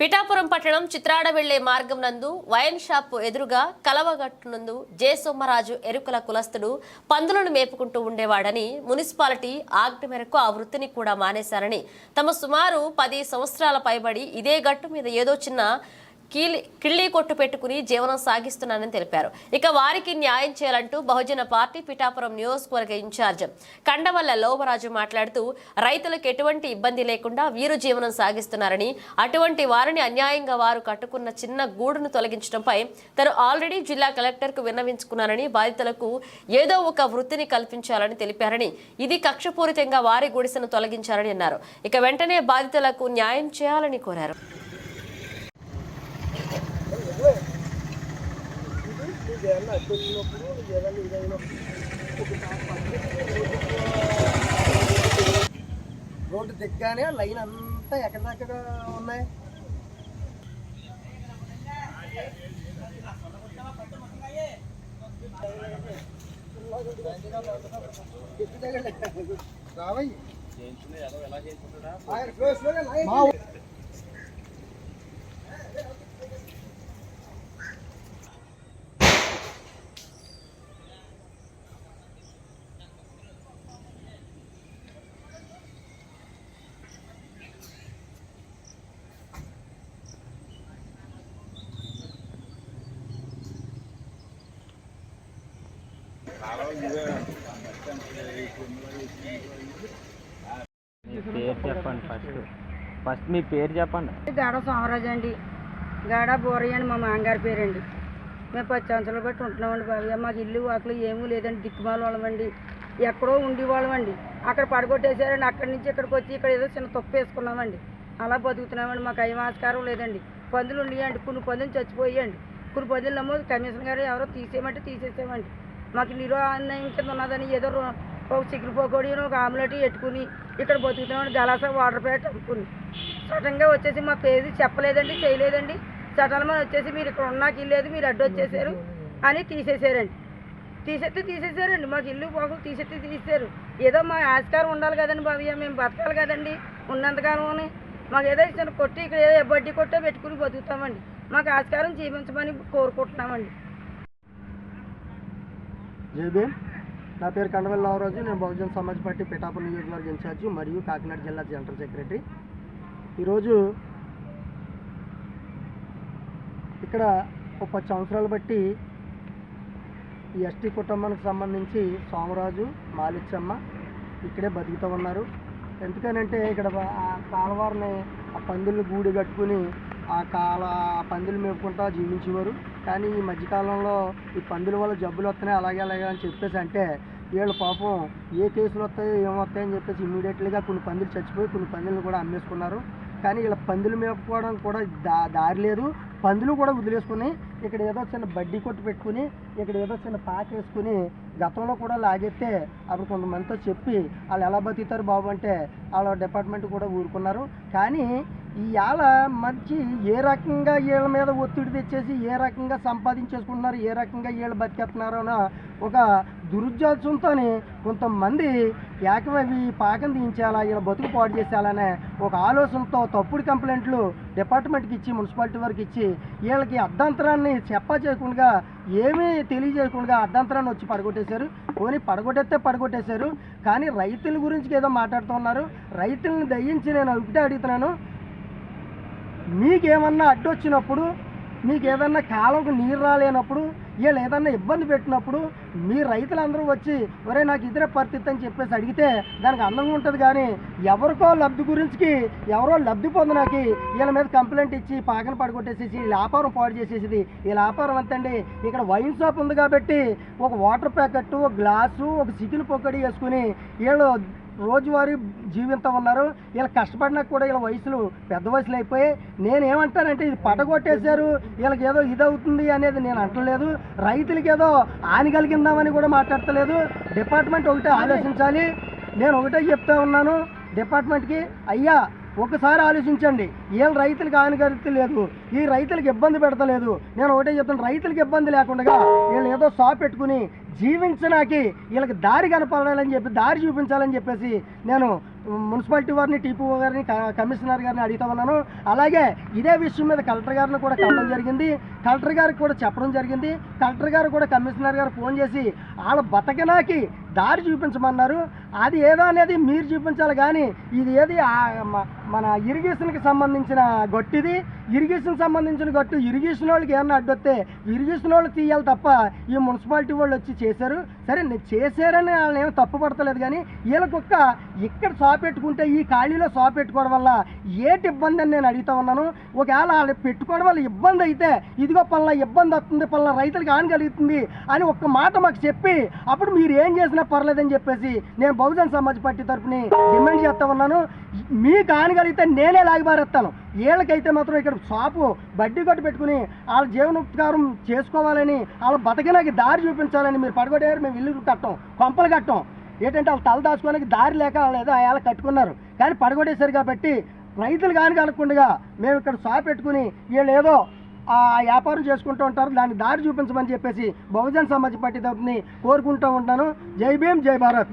పిఠాపురం పట్టణం చిత్రాడ వెళ్ళే మార్గం నందు వైన్ షాప్ ఎదురుగా కలవగట్టు నందు జే సోమరాజు ఎరుకల కులస్తుడు పందులను మేపుకుంటూ ఉండేవాడని మున్సిపాలిటీ ఆజ్ఞ మేరకు ఆ వృత్తిని కూడా మానేశారని తమ సుమారు పది సంవత్సరాల పైబడి ఇదే గట్టు మీద ఏదో చిన్న కీలి కిళ్ళీ కొట్టు పెట్టుకుని జీవనం సాగిస్తున్నానని తెలిపారు. ఇక వారికి న్యాయం చేయాలంటూ బహుజన పార్టీ పిఠాపురం నియోజకవర్గ ఇన్ఛార్జ్ కండవల్ల లోమరాజు మాట్లాడుతూ రైతులకు ఎటువంటి ఇబ్బంది లేకుండా వీరు జీవనం సాగిస్తున్నారని అటువంటి వారిని అన్యాయంగా వారు కట్టుకున్న చిన్న గూడును తొలగించడంపై తను ఆల్రెడీ జిల్లా కలెక్టర్కు విన్నవించుకున్నానని బాధితులకు ఏదో ఒక వృత్తిని కల్పించాలని తెలిపారని ఇది కక్షపూరితంగా వారి గుడిసెను తొలగించారని అన్నారు. ఇక వెంటనే బాధితులకు న్యాయం చేయాలని కోరారు. అడ్డొచ్చినప్పుడు ఇదైనప్పుడు రోడ్డు దిగ్గానే లైన్ అంతా ఎక్కడిదక్కడ ఉన్నాయి? రావయ్యి. మా పేరు చెప్పండి ఫస్ట్ ఫస్ట్ మీ పేరు చెప్పండి. గాడ సోమరాజు అండి. గాడ బోరయ్య అని మా మామగారి పేరండి. మేము పది సంవత్సరాలు బట్టి ఉంటున్నామండి బాబు. మాకు ఇల్లు వాకులు ఏమీ లేదండి. దిక్కుమాల వాళ్ళమండి ఎక్కడో ఉండేవాళ్ళమండి. అక్కడ పడగొట్టేశారండి. అక్కడి నుంచి ఇక్కడికి వచ్చి ఇక్కడ ఏదో చిన్న తప్పు వేసుకున్నామండి. అలా బతుకుతున్నామండి. మాకు అయ్యం ఆస్కారం లేదండి. పందులు ఉండేయండి కొన్ని పందులు చచ్చిపోయాయండి. కొన్ని పందులు నమ్మో కమిషన్ గారు ఎవరో తీసేయమంటే తీసేసామండి. మాకు నిరోన్యాయం కింద ఉన్నదని ఏదో ఒక చికెన్ ఒక ఆమ్లెట్ పెట్టుకుని ఇక్కడ బతుకుతున్నామండి గలాస వాటర్ ప్యాకెట్ అనుకుని. సడన్గా వచ్చేసి మా పేరు చెప్పలేదండి చేయలేదండి. సడన్గా వచ్చేసి మీరు ఇక్కడ ఉన్నాకి లేదు మీరు అడ్డు వచ్చేసారు అని తీసేసారండి. తీసేస్తే తీసేసారండి మాకు ఇల్లు బాగు తీసేస్తే తీసేశారు ఏదో మా ఆస్కారం ఉండాలి కదండి బాబయ్య మేము బతకాలి కదండి ఉన్నంతకాలం అని మాకు ఏదో ఇచ్చిన కొట్టి ఇక్కడ ఏదో బడ్డీ కొట్టే పెట్టుకుని బతుకుతామండి. మాకు ఆస్కారం జీవించమని కోరుకుంటున్నామండి. జేబీ నా పేరు కండవల్లి రావరాజు నేను బహుజన్ సమాజ్ పార్టీ పిఠాపురం నియోజకవర్గ ఇన్ఛార్జి మరియు కాకినాడ జిల్లా జనరల్ సెక్రటరీ. ఈరోజు ఇక్కడ ఒక పది సంవత్సరాలు బట్టి ఈ ఎస్టీ కుటుంబానికి సంబంధించి సోమరాజు మాలిచ్చమ్మ ఇక్కడే బతుకుతూ ఉన్నారు. ఎందుకనంటే ఇక్కడ ఆ కాలవారిని ఆ పందులు గూడి కట్టుకుని ఆ కాల ఆ పందులు మేపుకుంటా జీవించేవారు. కానీ ఈ మధ్యకాలంలో ఈ పందుల వల్ల జబ్బులు వస్తున్నాయి అలాగే అలాగే అని చెప్పేసి అంటే వీళ్ళు పాపం ఏ కేసులు వస్తాయో ఏమొస్తాయని చెప్పేసి ఇమీడియట్లీగా కొన్ని పందులు చచ్చిపోయి కొన్ని పందులను కూడా అమ్మేసుకున్నారు. కానీ ఇలా పందులు మేపుకోవడం కూడా దా దారి లేదు. పందులు కూడా వదిలేసుకుని ఇక్కడ ఏదో చిన్న బడ్డీ కొట్టు పెట్టుకుని ఇక్కడ ఏదో చిన్న పాక వేసుకుని గతంలో కూడా లాగెత్తే అప్పుడు కొంతమందితో చెప్పి వాళ్ళు ఎలా బతుకుతారు బాబు అంటే వాళ్ళ డిపార్ట్మెంట్ కూడా ఊరుకున్నారు. కానీ ఇవాళ మంచి ఏ రకంగా వీళ్ళ మీద ఒత్తిడి తెచ్చేసి ఏ రకంగా సంపాదించేసుకుంటున్నారు ఏ రకంగా వీళ్ళు బతికేస్తున్నారు అన్న ఒక దురుద్దేశంతో కొంతమంది ఏకమవి పాకం తీయించాలా వీళ్ళ బతుకు పాడు చేసేయాలనే ఒక ఆలోచనతో తప్పుడు కంప్లైంట్లు డిపార్ట్మెంట్కి ఇచ్చి మున్సిపాలిటీ వరకు ఇచ్చి వీళ్ళకి అర్ధాంతరాన్ని చెప్పా చేయకుండా ఏమీ తెలియజేయకుండా అర్ధంతరాన్ని వచ్చి పడగొట్టేశారు. పోనీ పడగొట్టేస్తే పడగొట్టేశారు. కానీ రైతుల గురించి ఏదో మాట్లాడుతున్నారు రైతులను దయించి నేను ఒకటే అడుగుతున్నాను. మీకేమన్నా అడ్డొచ్చినప్పుడు మీకు ఏదన్నా కాలంకు నీరు రాలేనప్పుడు వీళ్ళు ఏదన్నా ఇబ్బంది పెట్టినప్పుడు మీ రైతులందరూ వచ్చి ఒరే నాకు ఇతరే పరిస్థితి అని చెప్పేసి అడిగితే దానికి అందంగా ఉంటుంది కానీ ఎవరికో లబ్ధి గురించి ఎవరో లబ్ధి పొందడానికి వీళ్ళ మీద కంప్లైంట్ ఇచ్చి పాకన పడగొట్టేసేసి ఈ వ్యాపారం పాడు చేసేసేది. ఈ వ్యాపారం అంతండి. ఇక్కడ వైన్ షాప్ ఉంది కాబట్టి ఒక వాటర్ ప్యాకెట్ ఒక గ్లాసు ఒక చికెన్ పొక్కడి వేసుకుని వీళ్ళు రోజువారీ జీవితం ఉన్నారు. వీళ్ళు కష్టపడినా కూడా వీళ్ళ వయసులు పెద్ద వయసులు అయిపోయి నేనేమంటానంటే ఇది పడగొట్టేశారు. వీళ్ళకి ఏదో ఇది అవుతుంది అనేది నేను అంటలేదు. రైతులకి ఏదో హాని కలిగిందామని కూడా మాట్లాడతలేదు. డిపార్ట్మెంట్ ఒకటే ఆలోచించాలి నేను ఒకటే చెప్తా ఉన్నాను. డిపార్ట్మెంట్కి అయ్యా ఒకసారి ఆలోచించండి ఏం రైతులకు హానికరిత లేదు ఈ రైతులకు ఇబ్బంది పెడతలేదు. నేను ఒకటే చెప్తాను రైతులకు ఇబ్బంది లేకుండా వీళ్ళు ఏదో షాప్ పెట్టుకుని జీవించడానికి వీళ్ళకి దారి కనపడాలని చెప్పి దారి చూపించాలని చెప్పేసి నేను మున్సిపాలిటీ వారిని టీపీఓ గారిని క- కమిషనర్ గారిని అడుగుతా ఉన్నాను. అలాగే ఇదే విషయం మీద కలెక్టర్ గారిని కూడా కలవడం జరిగింది. కలెక్టర్ గారికి కూడా చెప్పడం జరిగింది. కలెక్టర్ గారు కూడా కమిషనర్ గారు ఫోన్ చేసి వాళ్ళ బతకనాకి దారి చూపించమన్నారు. అది ఏదో అనేది మీరు చూపించాలి కానీ ఇది ఏది మన ఇరిగేషన్కి సంబంధించిన గొట్టిది. ఇరిగేషన్ సంబంధించిన గట్టు ఇరిగేషన్ వాళ్ళకి ఏమన్నా అడ్డొస్తే ఇరిగేషన్ వాళ్ళు తీయాలి తప్ప ఈ మున్సిపాలిటీ వాళ్ళు వచ్చి చేశారు. సరే నేను చేశారని వాళ్ళని ఏమో తప్పు పడతలేదు కానీ వీళ్ళకొక్క ఇక్కడ షాప్ పెట్టుకుంటే ఈ ఖాళీలో షాప్ పెట్టుకోవడం వల్ల ఏటి ఇబ్బంది అని నేను అడుగుతా ఉన్నాను. ఒకవేళ వాళ్ళు పెట్టుకోవడం వల్ల ఇబ్బంది అయితే ఇదిగో పనుల ఇబ్బంది వస్తుంది పనుల రైతులకు హాని కలుగుతుంది అని ఒక్క మాట మాకు చెప్పి అప్పుడు మీరు ఏం చేసినా పర్లేదని చెప్పేసి నేను బహుజన్ సమాజ్ పార్టీ తరఫుని డిమాండ్ చేస్తా ఉన్నాను. మీకు హాని కలిగితే నేనే లాగిబారేస్తాను వీళ్ళకైతే మాత్రం ఇక్కడ షాపు బడ్డీ కొట్టు పెట్టుకుని వాళ్ళ జీవనోపకారం చేసుకోవాలని వాళ్ళ బతకడానికి దారి చూపించాలని మీరు పడగొట్టారు. మేము ఇల్లు కట్టం కొంపలు కట్టం. ఏంటంటే వాళ్ళు తల దాచుకోవడానికి దారి లేక వాళ్ళు ఏదో అలా కట్టుకున్నారు. కానీ పడగొట్టేశారు కాబట్టి రైతులు కాని కనుక్కుండగా మేము ఇక్కడ షాప్ పెట్టుకుని వీళ్ళు ఏదో ఆ వ్యాపారం చేసుకుంటూ ఉంటారు. దాన్ని దారి చూపించమని చెప్పేసి బహుజన్ సమాజ్ పార్టీ తరఫుని కోరుకుంటూ ఉంటాను. జై భీమ్ జై భారత్.